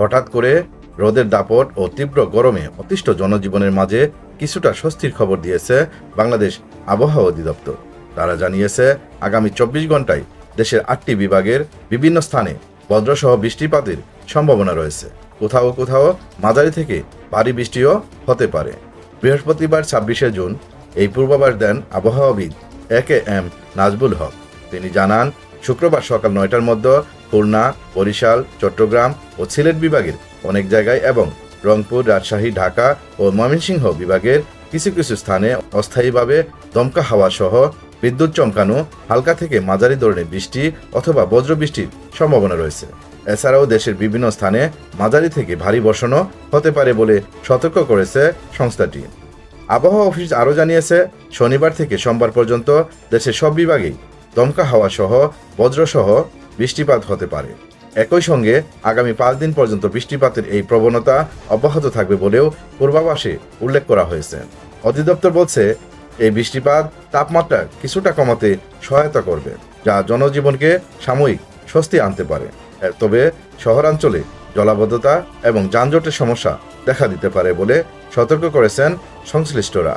হঠাৎ করে রোদের দাপট ও তীব্র গরমে অতিষ্ঠ জনজীবনের মাঝে কিছুটা স্বস্তির খবর দিয়েছে বাংলাদেশ আবহাওয়া অধিদপ্তর। তারা জানিয়েছে, আগামী চব্বিশ ঘন্টায় দেশের আটটি বিভাগের বিভিন্ন স্থানে বজ্রসহ বৃষ্টিপাতের সম্ভাবনা রয়েছে। কোথাও কোথাও মাঝারি থেকে ভারী বৃষ্টিও হতে পারে। বৃহস্পতিবার ছাব্বিশে জুন এই পূর্বাভাস দেন আবহাওয়াবিদ এ কে এম নাজবুল হক। তিনি জানান, শুক্রবার সকাল নয়টার মধ্যে খুলনা, বরিশাল, চট্টগ্রাম ও সিলেট বিভাগের অনেক জায়গায় এবং রংপুর, রাজশাহী, ঢাকা ও ময়মনসিংহ বিভাগের কিছু কিছু স্থানে অস্থায়ীভাবে দমকা হাওয়া সহ বিদ্যুৎ চমকানো, হালকা থেকে মাঝারি ধরনের বৃষ্টি অথবা বজ্রবৃষ্টির সম্ভাবনা রয়েছে। এছাড়াও দেশের বিভিন্ন স্থানে মাঝারি থেকে ভারী বর্ষণও হতে পারে বলে সতর্ক করেছে সংস্থাটি। আবহাওয়া অফিস আরও জানিয়েছে, শনিবার থেকে সোমবার পর্যন্ত দেশের সব বিভাগেই দমকা হাওয়া সহ বজ্রসহ বৃষ্টিপাত হতে পারে। একই সঙ্গে আগামী পাঁচ দিন পর্যন্ত বৃষ্টিপাতের এই প্রবণতা অব্যাহত থাকবে বলেও পূর্বাভাসে উল্লেখ করা হয়েছে। অধিদপ্তর বলছে, এই বৃষ্টিপাত তাপমাত্রা কিছুটা কমাতে সহায়তা করবে, যা জনজীবনকে সাময়িক স্বস্তি আনতে পারে। তবে শহরাঞ্চলে জলাবদ্ধতা এবং যানজটের সমস্যা দেখা দিতে পারে বলে সতর্ক করেছেন সংশ্লিষ্টরা।